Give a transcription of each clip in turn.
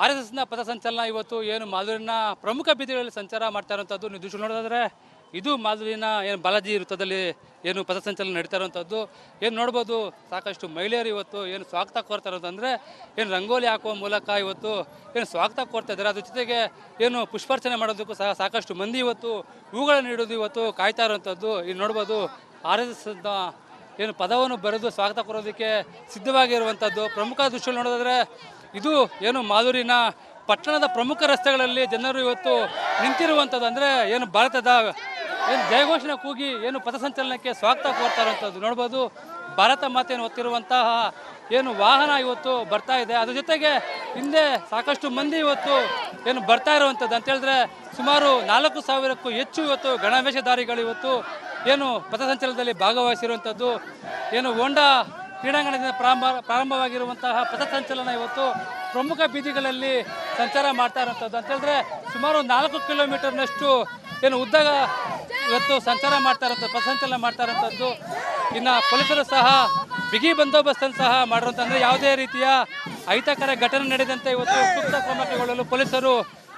R S ಎಸ್ನ ಪಥಸಂಚಲನ ಇವತ್ತು ಏನು ಮಾಲೂರಿನ ಪ್ರಮುಖ ಬೀದಿಗಳಲ್ಲಿ ಸಂಚಾರ ಮಾಡ್ತಾ ಇರುವಂಥದ್ದು. ನೀವು ನೋಡೋದಾದ್ರೆ ಇದು ಮಾಲೂರಿನ ಏನು ಬಾಲಾಜಿ ವೃತ್ತದಲ್ಲಿ ಏನು ಪಥಸಂಚಲನ ನಡೀತಾ ಇರುವಂಥದ್ದು. ಏನು ನೋಡ್ಬೋದು, ಸಾಕಷ್ಟು ಮಹಿಳೆಯರು ಇವತ್ತು ಏನು ಸ್ವಾಗತ ಕೋರ್ತಾ ಇರೋದು ಅಂದರೆ ಏನು ರಂಗೋಲಿ ಹಾಕುವ ಮೂಲಕ ಇವತ್ತು ಏನು ಸ್ವಾಗತ ಕೋರ್ತಾ ಇದ್ದಾರೆ. ಅದ್ರ ಜೊತೆಗೆ ಏನು ಪುಷ್ಪಾರ್ಚನೆ ಮಾಡೋದಕ್ಕೂ ಸಹ ಸಾಕಷ್ಟು ಮಂದಿ ಇವತ್ತು ಹೂಗಳನ್ನು ಇಡೋದು ಇವತ್ತು ಕಾಯ್ತಾ ಇರುವಂಥದ್ದು. ಇಲ್ಲಿ ನೋಡ್ಬೋದು, ಆರ್ ಎಸ್ ಎಸ್ ಏನು ಪದವನ್ನು ಬರೆದು ಸ್ವಾಗತ ಕೋರೋದಕ್ಕೆ ಸಿದ್ಧವಾಗಿರುವಂಥದ್ದು. ಪ್ರಮುಖ ದೃಶ್ಯ ನೋಡೋದಾದ್ರೆ ಇದು ಏನು ಮಾಧುರಿನ ಪಟ್ಟಣದ ಪ್ರಮುಖ ರಸ್ತೆಗಳಲ್ಲಿ ಜನರು ಇವತ್ತು ನಿಂತಿರುವಂಥದ್ದು ಅಂದರೆ ಏನು ಭಾರತದ ಏನು ಜಯಘೋಷಣೆ ಕೂಗಿ ಏನು ಪಥಸಂಚಲನಕ್ಕೆ ಸ್ವಾಗತ ಕೋರ್ತಾ ಇರುವಂಥದ್ದು. ನೋಡ್ಬೋದು, ಭಾರತ ಮಾತೆಯನ್ನು ಹೊತ್ತಿರುವಂತಹ ಏನು ವಾಹನ ಇವತ್ತು ಬರ್ತಾ ಇದೆ. ಅದ್ರ ಜೊತೆಗೆ ಹಿಂದೆ ಸಾಕಷ್ಟು ಮಂದಿ ಇವತ್ತು ಏನು ಬರ್ತಾ ಇರುವಂಥದ್ದು. ಅಂತ ಹೇಳಿದ್ರೆ ಸುಮಾರು ನಾಲ್ಕು ಸಾವಿರಕ್ಕೂ ಹೆಚ್ಚು ಇವತ್ತು ಗಣವೇಷಧಾರಿಗಳು ಇವತ್ತು ಏನು ಪಥಸಂಚಲನದಲ್ಲಿ ಭಾಗವಹಿಸಿರುವಂಥದ್ದು. ಏನು ಹೋಂಡಾ ಕ್ರೀಡಾಂಗಣದಿಂದ ಪ್ರಾರಂಭ ಪ್ರಾರಂಭವಾಗಿರುವಂತಹ ಪಥಸಂಚಲನ ಇವತ್ತು ಪ್ರಮುಖ ಬೀದಿಗಳಲ್ಲಿ ಸಂಚಾರ ಮಾಡ್ತಾ ಇರುವಂಥದ್ದು ಅಂತ ಹೇಳಿದ್ರೆ ಸುಮಾರು ನಾಲ್ಕು ಕಿಲೋಮೀಟರ್ನಷ್ಟು ಏನು ಉದ್ದ ಇವತ್ತು ಸಂಚಾರ ಮಾಡ್ತಾ ಇರುವಂಥದ್ದು ಪಥಸಂಚಲನ ಮಾಡ್ತಾ ಇರೋಂಥದ್ದು ಇನ್ನು ಪೊಲೀಸರು ಸಹ ಬಿಗಿ ಬಂದೋಬಸ್ತನ್ನು ಸಹ ಮಾಡಿರುವಂತಂದ್ರೆ ಯಾವುದೇ ರೀತಿಯ ಅಹಿತಕರ ಘಟನೆ ನಡೆದಂತೆ ಇವತ್ತು ಸೂಕ್ತ ಕ್ರಮ ಕೈಗೊಳ್ಳಲು ಪೊಲೀಸರು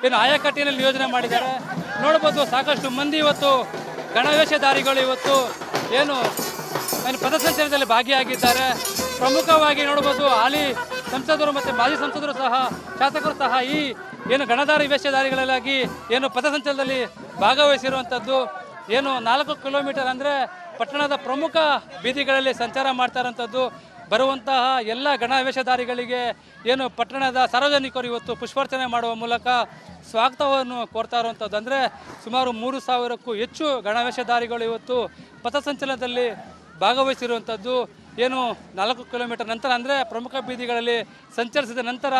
ಏನು ಆಯಕಟ್ಟಿನಲ್ಲಿ ಯೋಜನೆ ಮಾಡಿದ್ದಾರೆ. ನೋಡ್ಬೋದು ಸಾಕಷ್ಟು ಮಂದಿ ಇವತ್ತು ಗಣವೇಷಧಾರಿಗಳು ಇವತ್ತು ಏನು ಪಥಸಂಚಲನದಲ್ಲಿ ಭಾಗಿಯಾಗಿದ್ದಾರೆ. ಪ್ರಮುಖವಾಗಿ ನೋಡ್ಬೋದು ಹಾಲಿ ಸಂಸದರು ಮತ್ತು ಮಾಜಿ ಸಂಸದರು ಸಹ, ಶಾಸಕರು ಸಹ ಈ ಏನು ಗಣಧಾರಿ ವೇಷಧಾರಿಗಳಲ್ಲಾಗಿ ಏನು ಪಥಸಂಚಲನದಲ್ಲಿ ಭಾಗವಹಿಸಿರುವಂಥದ್ದು. ಏನು ನಾಲ್ಕು ಕಿಲೋಮೀಟರ್ ಅಂದರೆ ಪಟ್ಟಣದ ಪ್ರಮುಖ ಬೀದಿಗಳಲ್ಲಿ ಸಂಚಾರ ಮಾಡ್ತಾ ಇರೋಂಥದ್ದು ಬರುವಂತಹ ಎಲ್ಲ ಗಣವೇಷಧಾರಿಗಳಿಗೆ ಏನು ಪಟ್ಟಣದ ಸಾರ್ವಜನಿಕರು ಇವತ್ತು ಪುಷ್ಪಾರ್ಚನೆ ಮಾಡುವ ಮೂಲಕ ಸ್ವಾಗತವನ್ನು ಕೋರ್ತಾ ಇರುವಂಥದ್ದು. ಅಂದರೆ ಸುಮಾರು ಮೂರು ಸಾವಿರಕ್ಕೂ ಹೆಚ್ಚು ಗಣವೇಷಧಾರಿಗಳು ಇವತ್ತು ಪಥಸಂಚಲನದಲ್ಲಿ ಭಾಗವಹಿಸಿರುವಂಥದ್ದು ಏನು ನಾಲ್ಕು ಕಿಲೋಮೀಟರ್ ನಂತರ ಅಂದರೆ ಪ್ರಮುಖ ಬೀದಿಗಳಲ್ಲಿ ಸಂಚರಿಸಿದ ನಂತರ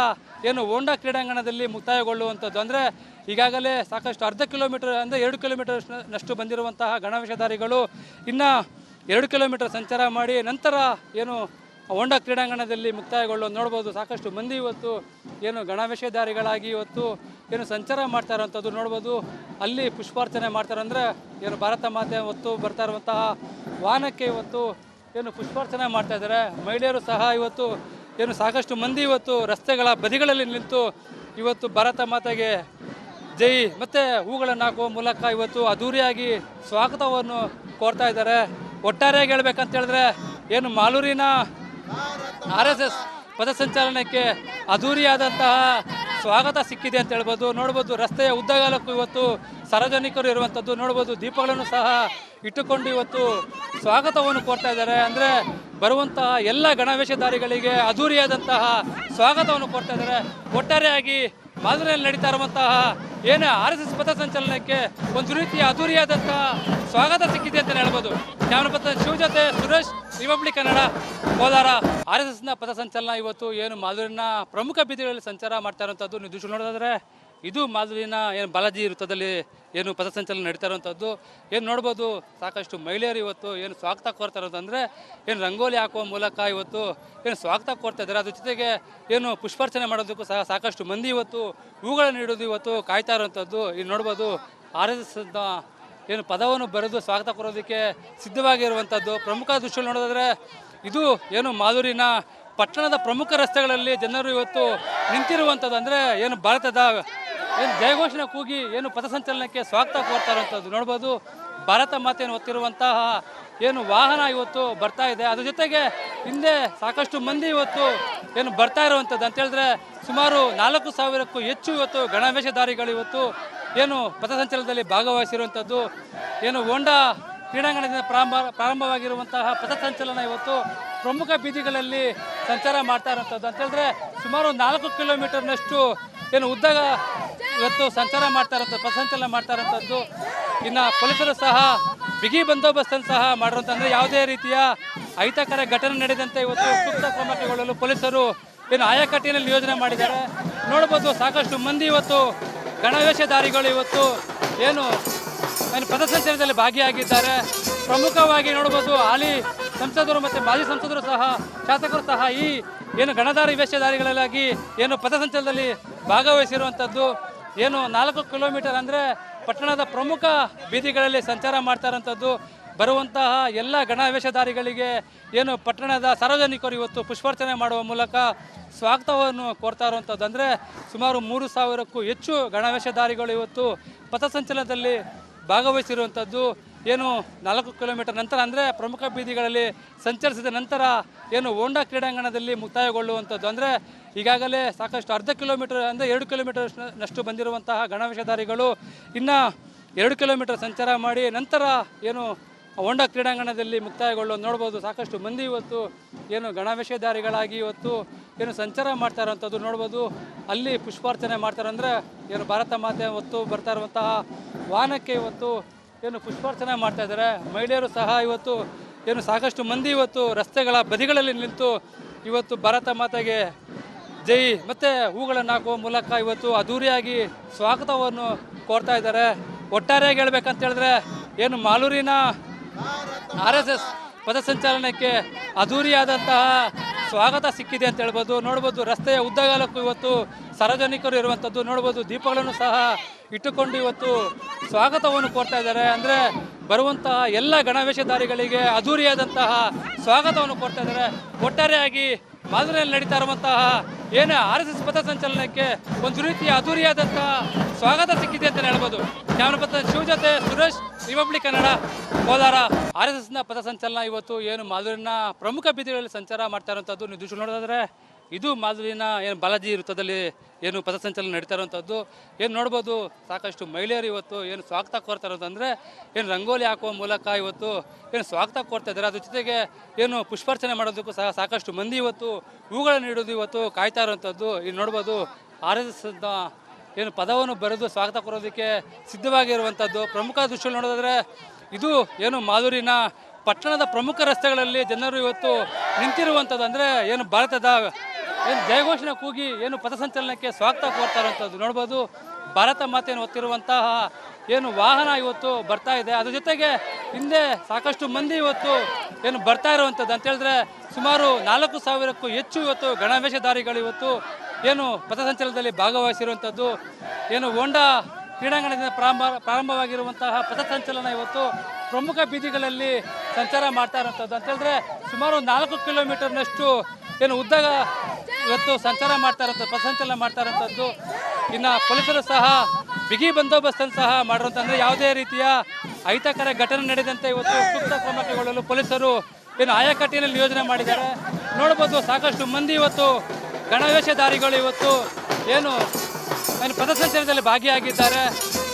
ಏನು ಹೋಂಡಾ ಕ್ರೀಡಾಂಗಣದಲ್ಲಿ ಮುಕ್ತಾಯಗೊಳ್ಳುವಂಥದ್ದು. ಅಂದರೆ ಈಗಾಗಲೇ ಸಾಕಷ್ಟು ಅರ್ಧ ಕಿಲೋಮೀಟರ್ ಅಂದರೆ ಎರಡು ಕಿಲೋಮೀಟರ್ ನಷ್ಟು ಬಂದಿರುವಂತಹ ಗಣವೇಷಧಾರಿಗಳು ಇನ್ನು ಎರಡು ಕಿಲೋಮೀಟರ್ ಸಂಚಾರ ಮಾಡಿ ನಂತರ ಏನು ಹೋಂಡಾ ಕ್ರೀಡಾಂಗಣದಲ್ಲಿ ಮುಕ್ತಾಯಗೊಳ್ಳೋ ನೋಡ್ಬೋದು. ಸಾಕಷ್ಟು ಮಂದಿ ಇವತ್ತು ಏನು ಗಣವೇಷಧಾರಿಗಳಾಗಿ ಇವತ್ತು ಏನು ಸಂಚಾರ ಮಾಡ್ತಾ ಇರುವಂಥದ್ದು ನೋಡ್ಬೋದು. ಅಲ್ಲಿ ಪುಷ್ಪಾರ್ಚನೆ ಮಾಡ್ತಾರೆ ಅಂದರೆ ಏನು ಭಾರತ ಮಾತೆ ಹೊತ್ತು ಬರ್ತಾ ಇರುವಂತಹ ವಾಹನಕ್ಕೆ ಇವತ್ತು ಏನು ಪುಷ್ಪಾರ್ಚನೆ ಮಾಡ್ತಾ ಇದ್ದಾರೆ. ಮಹಿಳೆಯರು ಸಹ ಇವತ್ತು ಏನು ಸಾಕಷ್ಟು ಮಂದಿ ಇವತ್ತು ರಸ್ತೆಗಳ ಬದಿಗಳಲ್ಲಿ ನಿಂತು ಇವತ್ತು ಭಾರತ ಮಾತೆಗೆ ಜೈ. ಮತ್ತು ಹೂಗಳನ್ನು ಹಾಕುವ ಮೂಲಕ ಇವತ್ತು ಅದ್ಧೂರಿಯಾಗಿ ಸ್ವಾಗತವನ್ನು ಕೋರ್ತಾ ಇದ್ದಾರೆ. ಒಟ್ಟಾರೆಯಾಗಿ ಹೇಳ್ಬೇಕಂತ ಹೇಳಿದ್ರೆ ಏನು ಮಾಲೂರಿನ ಆರ್ ಎಸ್ ಎಸ್ ಪಥಸಂಚಲನಕ್ಕೆ ಅದ್ದೂರಿಯಾದಂತಹ ಸ್ವಾಗತ ಸಿಕ್ಕಿದೆ ಅಂತ ಹೇಳ್ಬೋದು. ನೋಡ್ಬೋದು ರಸ್ತೆಯ ಉದ್ದಗಾಲಕ್ಕೂ ಇವತ್ತು ಸಾರ್ವಜನಿಕರು ಇರುವಂಥದ್ದು. ನೋಡ್ಬೋದು ದೀಪಗಳನ್ನು ಸಹ ಇಟ್ಟುಕೊಂಡು ಇವತ್ತು ಸ್ವಾಗತವನ್ನು ಕೋರ್ತಾ ಇದ್ದಾರೆ. ಅಂದರೆ ಬರುವಂತಹ ಎಲ್ಲ ಗಣವೇಶಧಾರಿಗಳಿಗೆ ಅದ್ದೂರಿಯಾದಂತಹ ಸ್ವಾಗತವನ್ನು ಕೋರ್ತಾ ಇದ್ದಾರೆ. ಒಟ್ಟಾರೆಯಾಗಿ ಮಾದರಿಯಲ್ಲಿ ನಡೀತಾ ಇರುವಂತಹ ಏನೇ ಆರ್ ಎಸ್ ಎಸ್ ಪಥಸಂಚಲನಕ್ಕೆ ಒಂದು ರೀತಿಯ ಅದ್ದೂರಿಯಾದಂತಹ ಸ್ವಾಗತ ಸಿಕ್ಕಿದೆ ಅಂತ ಹೇಳ್ಬೋದು. ಕ್ಯಾಮ್ರಾ ಶಿವ ಜೊತೆ Suresh republic Kannada Kolar R S ಎಸ್ನ ಪಥಸಂಚಲನ ಇವತ್ತು ಏನು ಮಾಲೂರಿನ ಪ್ರಮುಖ ಬೀದಿಗಳಲ್ಲಿ ಸಂಚಾರ ಮಾಡ್ತಾ ಇರುವಂಥದ್ದು. ನೀವು ದೃಶ್ಯ ನೋಡೋದಾದ್ರೆ ಇದು ಮಾಧುರಿನ ಏನು ಬಾಲಾಜಿ ವೃತ್ತದಲ್ಲಿ ಏನು ಪಥಸಂಚಲನ ನಡೀತಾ ಇರುವಂಥದ್ದು. ಏನು ನೋಡ್ಬೋದು, ಸಾಕಷ್ಟು ಮಹಿಳೆಯರು ಇವತ್ತು ಏನು ಸ್ವಾಗತ ಕೋರ್ತಾ ಇರೋದು ಅಂದರೆ ಏನು ರಂಗೋಲಿ ಹಾಕುವ ಮೂಲಕ ಇವತ್ತು ಏನು ಸ್ವಾಗತ ಕೋರ್ತಾ ಇದ್ದಾರೆ. ಅದ್ರ ಜೊತೆಗೆ ಏನು ಪುಷ್ಪಾರ್ಚನೆ ಮಾಡೋದಕ್ಕೂ ಸಹ ಸಾಕಷ್ಟು ಮಂದಿ ಇವತ್ತು ಹೂಗಳನ್ನು ನೀಡೋದು ಇವತ್ತು ಕಾಯ್ತಾ ಇರುವಂಥದ್ದು. ಇಲ್ಲಿ ನೋಡ್ಬೋದು, ಆರ್ ಎಸ್ ಎಸ್ ಏನು ಪದವನ್ನು ಬರೆದು ಸ್ವಾಗತ ಕೊಡೋದಕ್ಕೆ ಸಿದ್ಧವಾಗಿರುವಂಥದ್ದು. ಪ್ರಮುಖ ದೃಶ್ಯ ನೋಡೋದಾದರೆ ಇದು ಏನು ಮಾಧುರಿನ ಪಟ್ಟಣದ ಪ್ರಮುಖ ರಸ್ತೆಗಳಲ್ಲಿ ಜನರು ಇವತ್ತು ನಿಂತಿರುವಂಥದ್ದು. ಅಂದರೆ ಏನು ಭಾರತದ ಏನು ಜಯಘೋಷಣೆ ಕೂಗಿ ಏನು ಪಥಸಂಚಲನಕ್ಕೆ ಸ್ವಾಗತ ಕೋರ್ತಾ ಇರುವಂಥದ್ದು ನೋಡ್ಬೋದು ಭಾರತ ಮಾತೆಯನ್ನು ಹೊತ್ತಿರುವಂತಹ ಏನು ವಾಹನ ಇವತ್ತು ಬರ್ತಾ ಇದೆ. ಅದ್ರ ಜೊತೆಗೆ ಹಿಂದೆ ಸಾಕಷ್ಟು ಮಂದಿ ಇವತ್ತು ಏನು ಬರ್ತಾ ಇರುವಂಥದ್ದು. ಅಂತ ಹೇಳಿದ್ರೆ ಸುಮಾರು ನಾಲ್ಕು ಸಾವಿರಕ್ಕೂ ಹೆಚ್ಚು ಇವತ್ತು ಗಣವೇಶಧಾರಿಗಳು ಇವತ್ತು ಏನು ಪಥಸಂಚಲನದಲ್ಲಿ ಭಾಗವಹಿಸಿರುವಂಥದ್ದು, ಏನು ಹೋಂಡಾ ಕ್ರೀಡಾಂಗಣದಿಂದ ಪ್ರಾರಂಭ, ಪ್ರಾರಂಭವಾಗಿರುವಂತಹ ಪಥಸಂಚಲನ ಇವತ್ತು ಪ್ರಮುಖ ಬೀದಿಗಳಲ್ಲಿ ಸಂಚಾರ ಮಾಡ್ತಾ ಇರುವಂಥದ್ದು. ಅಂತ ಹೇಳಿದ್ರೆ ಸುಮಾರು ನಾಲ್ಕು ಕಿಲೋಮೀಟರ್ನಷ್ಟು ಏನು ಉದ್ದ ಇವತ್ತು ಸಂಚಾರ ಮಾಡ್ತಾ ಇರುವಂಥದ್ದು, ಪಥಸಂಚಲನ ಮಾಡ್ತಾ ಇರುವಂಥದ್ದು. ಇನ್ನು ಪೊಲೀಸರು ಸಹ ಬಿಗಿ ಬಂದೋಬಸ್ತನ್ನು ಸಹ ಮಾಡಿರುವಂತಂದ್ರೆ ಯಾವುದೇ ರೀತಿಯ ಅಹಿತಕರ ಘಟನೆ ನಡೆದಂತೆ ಇವತ್ತು ಸೂಕ್ತ ಕ್ರಮ ಕೈಗೊಳ್ಳಲು ಪೊಲೀಸರು ಏನು ಆಯಾಕಟ್ಟಿನಲ್ಲಿ ಯೋಜನೆ ಮಾಡಿದ್ದಾರೆ. ನೋಡ್ಬೋದು ಸಾಕಷ್ಟು ಮಂದಿ ಇವತ್ತು ಗಣವೇಷಧಾರಿಗಳು ಇವತ್ತು ಏನು ಏನು ಪಥಸಂಚಲನದಲ್ಲಿ ಭಾಗಿಯಾಗಿದ್ದಾರೆ. ಪ್ರಮುಖವಾಗಿ ನೋಡ್ಬೋದು ಹಾಲಿ ಸಂಸದರು ಮತ್ತು ಮಾಜಿ ಸಂಸದರು ಸಹ, ಶಾಸಕರು ಸಹ ಈ ಏನು ಗಣಧಾರಿ ವೇಷಧಾರಿಗಳಲ್ಲಾಗಿ ಏನು ಪಥಸಂಚಲನದಲ್ಲಿ ಭಾಗವಹಿಸಿರುವಂಥದ್ದು. ಏನು ನಾಲ್ಕು ಕಿಲೋಮೀಟರ್ ಅಂದರೆ ಪಟ್ಟಣದ ಪ್ರಮುಖ ಬೀದಿಗಳಲ್ಲಿ ಸಂಚಾರ ಮಾಡ್ತಾ ಇರೋಂಥದ್ದು ಬರುವಂತಹ ಎಲ್ಲ ಗಣವೇಷಧಾರಿಗಳಿಗೆ ಏನು ಪಟ್ಟಣದ ಸಾರ್ವಜನಿಕರು ಇವತ್ತು ಪುಷ್ಪಾರ್ಚನೆ ಮಾಡುವ ಮೂಲಕ ಸ್ವಾಗತವನ್ನು ಕೋರ್ತಾ ಇರುವಂಥದ್ದು ಅಂದರೆ ಸುಮಾರು ಮೂರು ಸಾವಿರಕ್ಕೂ ಹೆಚ್ಚು ಗಣವೇಷಧಾರಿಗಳು ಇವತ್ತು ಪಥಸಂಚಲನದಲ್ಲಿ ಭಾಗವಹಿಸಿರುವಂಥದ್ದು ಏನು ನಾಲ್ಕು ಕಿಲೋಮೀಟರ್ ನಂತರ ಅಂದರೆ ಪ್ರಮುಖ ಬೀದಿಗಳಲ್ಲಿ ಸಂಚರಿಸಿದ ನಂತರ ಏನು ಹೋಂಡಾ ಕ್ರೀಡಾಂಗಣದಲ್ಲಿ ಮುಕ್ತಾಯಗೊಳ್ಳುವಂಥದ್ದು ಅಂದರೆ ಈಗಾಗಲೇ ಸಾಕಷ್ಟು ಅರ್ಧ ಕಿಲೋಮೀಟರ್ ಅಂದರೆ ಎರಡು ಕಿಲೋಮೀಟರ್ ನಷ್ಟು ಬಂದಿರುವಂತಹ ಗಣವೇಷಧಾರಿಗಳು ಇನ್ನು ಎರಡು ಕಿಲೋಮೀಟರ್ ಸಂಚಾರ ಮಾಡಿ ನಂತರ ಏನು ಹೋಂಡಾ ಕ್ರೀಡಾಂಗಣದಲ್ಲಿ ಮುಕ್ತಾಯಗೊಳ್ಳೋ ನೋಡ್ಬೋದು. ಸಾಕಷ್ಟು ಮಂದಿ ಇವತ್ತು ಏನು ಗಣವೇಷಧಾರಿಗಳಾಗಿ ಇವತ್ತು ಏನು ಸಂಚಾರ ಮಾಡ್ತಾ ಇರೋವಂಥದ್ದು ನೋಡ್ಬೋದು. ಅಲ್ಲಿ ಪುಷ್ಪಾರ್ಚನೆ ಮಾಡ್ತಾರೆ ಅಂದರೆ ಏನು ಭಾರತ ಮಾತೆ ಹೊತ್ತು ಬರ್ತಾ ಇರುವಂತಹ ವಾಹನಕ್ಕೆ ಇವತ್ತು ಏನು ಪುಷ್ಪಾರ್ಚನೆ ಮಾಡ್ತಾ ಇದ್ದಾರೆ. ಮಹಿಳೆಯರು ಸಹ ಇವತ್ತು ಏನು ಸಾಕಷ್ಟು ಮಂದಿ ಇವತ್ತು ರಸ್ತೆಗಳ ಬದಿಗಳಲ್ಲಿ ನಿಂತು ಇವತ್ತು ಭಾರತ ಮಾತೆಗೆ ಜೈ. ಮತ್ತು ಹೂಗಳನ್ನು ಹಾಕುವ ಮೂಲಕ ಇವತ್ತು ಅದ್ಧೂರಿಯಾಗಿ ಸ್ವಾಗತವನ್ನು ಕೋರ್ತಾ ಇದ್ದಾರೆ. ಒಟ್ಟಾರೆಯಾಗಿ ಹೇಳ್ಬೇಕಂತ ಹೇಳಿದ್ರೆ ಏನು ಮಾಲೂರಿನ ಆರ್ ಎಸ್ ಎಸ್ ಪಥಸಂಚಲನಕ್ಕೆ ಅದ್ಧೂರಿಯಾದಂತಹ ಸ್ವಾಗತ ಸಿಕ್ಕಿದೆ ಅಂತ ಹೇಳ್ಬೋದು. ನೋಡ್ಬೋದು ರಸ್ತೆಯ ಉದ್ದಗಾಲಕ್ಕೂ ಇವತ್ತು ಸಾರ್ವಜನಿಕರು ಇರುವಂಥದ್ದು, ನೋಡ್ಬೋದು ದೀಪಗಳನ್ನು ಸಹ ಇಟ್ಟುಕೊಂಡು ಇವತ್ತು ಸ್ವಾಗತವನ್ನು ಕೋರ್ತಾ ಇದ್ದಾರೆ. ಅಂದರೆ ಬರುವಂತಹ ಎಲ್ಲ ಗಣವೇಶಧಾರಿಗಳಿಗೆ ಅದ್ಧೂರಿಯಾದಂತಹ ಸ್ವಾಗತವನ್ನು ಕೋರ್ತಾ ಇದ್ದಾರೆ. ಒಟ್ಟಾರೆಯಾಗಿ ಮಾದರಿಯಲ್ಲಿ ನಡೀತಾ ಇರುವಂತಹ ಏನು ಆರ್ ಎಸ್ ಎಸ್ ಪಥಸಂಚಲನಕ್ಕೆ ಒಂದು ರೀತಿಯ ಅದ್ಧೂರಿಯಾದಂತಹ ಸ್ವಾಗತ ಸಿಕ್ಕಿದೆ ಅಂತ ಹೇಳ್ಬೋದು. ಕ್ಯಾಮ್ರಾ ಶಿವ ಜೊತೆ Suresh republic Kannada Kolar R S ಎಸ್ನ ಪಥಸಂಚಲನ ಇವತ್ತು ಏನು ಮಾದೂರಿನ ಪ್ರಮುಖ ಬೀದಿಗಳಲ್ಲಿ ಸಂಚಾರ ಮಾಡ್ತಾ ಇರುವಂಥದ್ದು ನೀವು ದೃಶ್ಯ ನೋಡೋದಾದ್ರೆ ಇದು ಮಾಧುರಿನ ಏನು ಬಾಲಾಜಿ ವೃತ್ತದಲ್ಲಿ ಏನು ಪಥಸಂಚಲನ ನಡೀತಾ ಇರುವಂಥದ್ದು ಏನು ನೋಡ್ಬೋದು, ಸಾಕಷ್ಟು ಮಹಿಳೆಯರು ಇವತ್ತು ಏನು ಸ್ವಾಗತ ಕೋರ್ತಾ ಇರೋದಂದರೆ ಏನು ರಂಗೋಲಿ ಹಾಕುವ ಮೂಲಕ ಇವತ್ತು ಏನು ಸ್ವಾಗತ ಕೋರ್ತಾ ಇದ್ದಾರೆ. ಅದ್ರ ಜೊತೆಗೆ ಏನು ಪುಷ್ಪಾರ್ಚನೆ ಮಾಡೋದಕ್ಕೂ ಸಹ ಸಾಕಷ್ಟು ಮಂದಿ ಇವತ್ತು ಹೂಗಳನ್ನು ನೀಡೋದು ಇವತ್ತು ಕಾಯ್ತಾ ಇರುವಂಥದ್ದು ಇಲ್ಲಿ ನೋಡ್ಬೋದು ಆರ್ ಎಸ್ ಎಸ್ನ ಏನು ಪದವನ್ನು ಬರೆದು ಸ್ವಾಗತ ಕೊಡೋದಕ್ಕೆ ಸಿದ್ಧವಾಗಿರುವಂಥದ್ದು. ಪ್ರಮುಖ ದೃಶ್ಯ ನೋಡೋದಾದರೆ ಇದು ಏನು ಮಾದೂರಿನ ಪಟ್ಟಣದ ಪ್ರಮುಖ ರಸ್ತೆಗಳಲ್ಲಿ ಜನರು ಇವತ್ತು ನಿಂತಿರುವಂಥದ್ದು. ಅಂದರೆ ಏನು ಭಾರತದ ಏನು ಜಯಘೋಷಣೆ ಕೂಗಿ ಏನು ಪಥಸಂಚಲನಕ್ಕೆ ಸ್ವಾಗತ ಕೋರ್ತಾ ಇರುವಂಥದ್ದು ನೋಡ್ಬೋದು ಭಾರತ ಮಾತೆಯನ್ನು ಹೊತ್ತಿರುವಂತಹ ಏನು ವಾಹನ ಇವತ್ತು ಬರ್ತಾ ಇದೆ. ಅದ್ರ ಜೊತೆಗೆ ಹಿಂದೆ ಸಾಕಷ್ಟು ಮಂದಿ ಇವತ್ತು ಏನು ಬರ್ತಾ ಇರುವಂಥದ್ದು. ಅಂತ ಹೇಳಿದ್ರೆ ಸುಮಾರು ನಾಲ್ಕು ಸಾವಿರಕ್ಕೂ ಹೆಚ್ಚು ಇವತ್ತು ಗಣವೇಷಧಾರಿಗಳು ಇವತ್ತು ಏನು ಪಥಸಂಚಲನದಲ್ಲಿ ಭಾಗವಹಿಸಿರುವಂಥದ್ದು, ಏನು ಹೋಂಡಾ ಕ್ರೀಡಾಂಗಣದಿಂದ ಪ್ರಾರಂಭ ಪ್ರಾರಂಭವಾಗಿರುವಂತಹ ಪಥಸಂಚಲನ ಇವತ್ತು ಪ್ರಮುಖ ಬೀದಿಗಳಲ್ಲಿ ಸಂಚಾರ ಮಾಡ್ತಾ ಇರುವಂಥದ್ದು. ಅಂತ ಹೇಳಿದ್ರೆ ಸುಮಾರು ನಾಲ್ಕು ಕಿಲೋಮೀಟರ್ನಷ್ಟು ಏನು ಉದ್ದ ಇವತ್ತು ಸಂಚಾರ ಮಾಡ್ತಾ ಇರುವಂಥದ್ದು, ಪಥಸಂಚಲನ ಮಾಡ್ತಾ ಇರೋಂಥದ್ದು ಇನ್ನು ಪೊಲೀಸರು ಸಹ ಬಿಗಿ ಬಂದೋಬಸ್ತನ್ನು ಸಹ ಮಾಡಿರುವಂಥ ಅಂದರೆ ಯಾವುದೇ ರೀತಿಯ ಅಹಿತಕರ ಘಟನೆ ನಡೆದಂತೆ ಇವತ್ತು ಸೂಕ್ತ ಕ್ರಮ ಕೈಗೊಳ್ಳಲು ಪೊಲೀಸರು ಏನು ಆಯಾಕಟ್ಟಿನಲ್ಲಿ ಯೋಜನೆ ಮಾಡಿದ್ದಾರೆ. ನೋಡ್ಬೋದು ಸಾಕಷ್ಟು ಮಂದಿ ಇವತ್ತು ಗಣವೇಷಧಾರಿಗಳು ಇವತ್ತು ಏನು ಏನು ಪಥಸಂಚಲನದಲ್ಲಿ ಭಾಗಿಯಾಗಿದ್ದಾರೆ.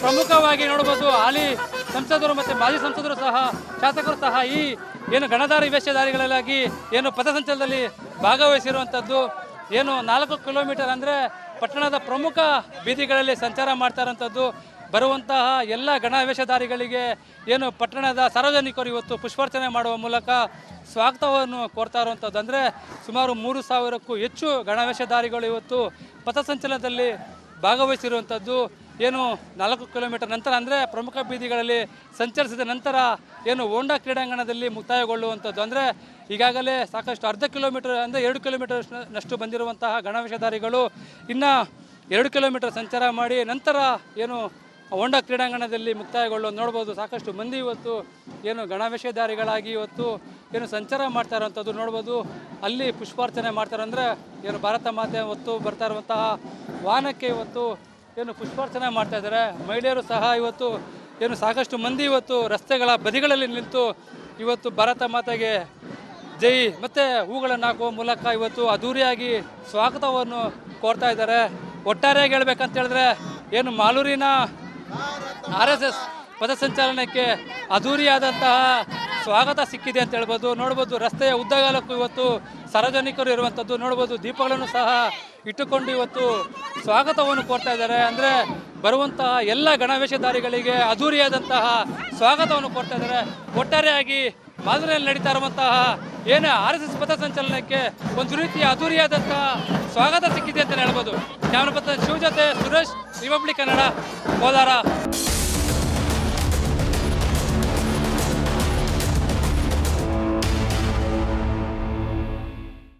ಪ್ರಮುಖವಾಗಿ ನೋಡ್ಬೋದು ಹಾಲಿ ಸಂಸದರು ಮತ್ತು ಮಾಜಿ ಸಂಸದರು ಸಹ, ಶಾಸಕರು ಸಹ ಈ ಏನು ಗಣಧಾರಿ ವೇಷಧಾರಿಗಳಲ್ಲಾಗಿ ಏನು ಪಥಸಂಚಲನದಲ್ಲಿ ಭಾಗವಹಿಸಿರುವಂಥದ್ದು. ಏನು ನಾಲ್ಕು ಕಿಲೋಮೀಟರ್ ಅಂದರೆ ಪಟ್ಟಣದ ಪ್ರಮುಖ ಬೀದಿಗಳಲ್ಲಿ ಸಂಚಾರ ಮಾಡ್ತಾ ಇರೋಂಥದ್ದು ಬರುವಂತಹ ಎಲ್ಲ ಗಣವೇಷಧಾರಿಗಳಿಗೆ ಏನು ಪಟ್ಟಣದ ಸಾರ್ವಜನಿಕರು ಇವತ್ತು ಪುಷ್ಪಾರ್ಚನೆ ಮಾಡುವ ಮೂಲಕ ಸ್ವಾಗತವನ್ನು ಕೋರ್ತಾ ಇರುವಂಥದ್ದು ಅಂದರೆ ಸುಮಾರು ಮೂರು ಸಾವಿರಕ್ಕೂ ಹೆಚ್ಚು ಗಣವೇಷಧಾರಿಗಳು ಇವತ್ತು ಪಥಸಂಚಲನದಲ್ಲಿ ಭಾಗವಹಿಸಿರುವಂಥದ್ದು ಏನು ನಾಲ್ಕು ಕಿಲೋಮೀಟರ್ ನಂತರ ಅಂದರೆ ಪ್ರಮುಖ ಬೀದಿಗಳಲ್ಲಿ ಸಂಚರಿಸಿದ ನಂತರ ಏನು ಹೋಂಡಾ ಕ್ರೀಡಾಂಗಣದಲ್ಲಿ ಮುಕ್ತಾಯಗೊಳ್ಳುವಂಥದ್ದು ಅಂದರೆ ಈಗಾಗಲೇ ಸಾಕಷ್ಟು ಅರ್ಧ ಕಿಲೋಮೀಟರ್ ಅಂದರೆ ಎರಡು ಕಿಲೋಮೀಟರ್ ನಷ್ಟು ಬಂದಿರುವಂತಹ ಗಣವೇಷಧಾರಿಗಳು ಇನ್ನು ಎರಡು ಕಿಲೋಮೀಟರ್ ಸಂಚಾರ ಮಾಡಿ ನಂತರ ಏನು ಹೋಂಡಾ ಕ್ರೀಡಾಂಗಣದಲ್ಲಿ ಮುಕ್ತಾಯಗೊಳ್ಳೋದು ನೋಡ್ಬೋದು ಸಾಕಷ್ಟು ಮಂದಿ ಇವತ್ತು ಏನು ಗಣವೇಷಧಾರಿಗಳಾಗಿ ಇವತ್ತು ಏನು ಸಂಚಾರ ಮಾಡ್ತಾ ಅಂಥದ್ದು ನೋಡ್ಬೋದು. ಅಲ್ಲಿ ಪುಷ್ಪಾರ್ಚನೆ ಮಾಡ್ತಾರೆ ಅಂದರೆ ಏನು ಭಾರತ ಮಾತೆ ಹೊತ್ತು ಬರ್ತಾ ಇರುವಂತಹ ವಾಹನಕ್ಕೆ ಇವತ್ತು ಏನು ಪುಷ್ಪಾರ್ಚನೆ ಮಾಡ್ತಾ ಇದ್ದಾರೆ. ಮಹಿಳೆಯರು ಸಹ ಇವತ್ತು ಏನು ಸಾಕಷ್ಟು ಮಂದಿ ಇವತ್ತು ರಸ್ತೆಗಳ ಬದಿಗಳಲ್ಲಿ ನಿಂತು ಇವತ್ತು ಭಾರತ ಮಾತೆಗೆ ಜೈ. ಮತ್ತು ಹೂಗಳನ್ನು ಹಾಕುವ ಮೂಲಕ ಇವತ್ತು ಅದ್ಧೂರಿಯಾಗಿ ಸ್ವಾಗತವನ್ನು ಕೋರ್ತಾ ಇದ್ದಾರೆ. ಒಟ್ಟಾರೆಯಾಗಿ ಹೇಳ್ಬೇಕಂತ ಹೇಳಿದ್ರೆ ಏನು ಮಾಲೂರಿನ ಆರ್ ಎಸ್ ಎಸ್ ಪಥಸಂಚಲನಕ್ಕೆ ಅದ್ಧೂರಿಯಾದಂತಹ ಸ್ವಾಗತ ಸಿಕ್ಕಿದೆ ಅಂತ ಹೇಳ್ಬೋದು. ನೋಡ್ಬೋದು ರಸ್ತೆಯ ಉದ್ದಗಾಲಕ್ಕೂ ಇವತ್ತು ಸಾರ್ವಜನಿಕರು ಇರುವಂಥದ್ದು. ನೋಡ್ಬೋದು ದೀಪಗಳನ್ನು ಸಹ ಇಟ್ಟುಕೊಂಡು ಇವತ್ತು ಸ್ವಾಗತವನ್ನು ಕೋರ್ತಾ ಇದ್ದಾರೆ. ಅಂದರೆ ಬರುವಂತಹ ಎಲ್ಲ ಗಣವೇಶಧಾರಿಗಳಿಗೆ ಅದ್ಧೂರಿಯಾದಂತಹ ಸ್ವಾಗತವನ್ನು ಕೋರ್ತಾ ಇದ್ದಾರೆ. ಒಟ್ಟಾರೆಯಾಗಿ ಮಾದರಿಯಲ್ಲಿ ನಡೀತಾ ಇರುವಂತಹ ಏನೇ ಆರ್ ಎಸ್ ಎಸ್ ಪಥಸಂಚಲನಕ್ಕೆ ಒಂದು ರೀತಿಯ ಅದ್ಧೂರಿಯಾದಂತಹ ಸ್ವಾಗತ ಸಿಕ್ಕಿದೆ ಅಂತ ಹೇಳ್ಬೋದು. ಕ್ಯಾಮ್ರಾ ಶಿವ ಜೊತೆ ಸುರೇಶ್, ರಿಪಬ್ಲಿಕ್ ಕನ್ನಡ, ಕೋಲಾರ.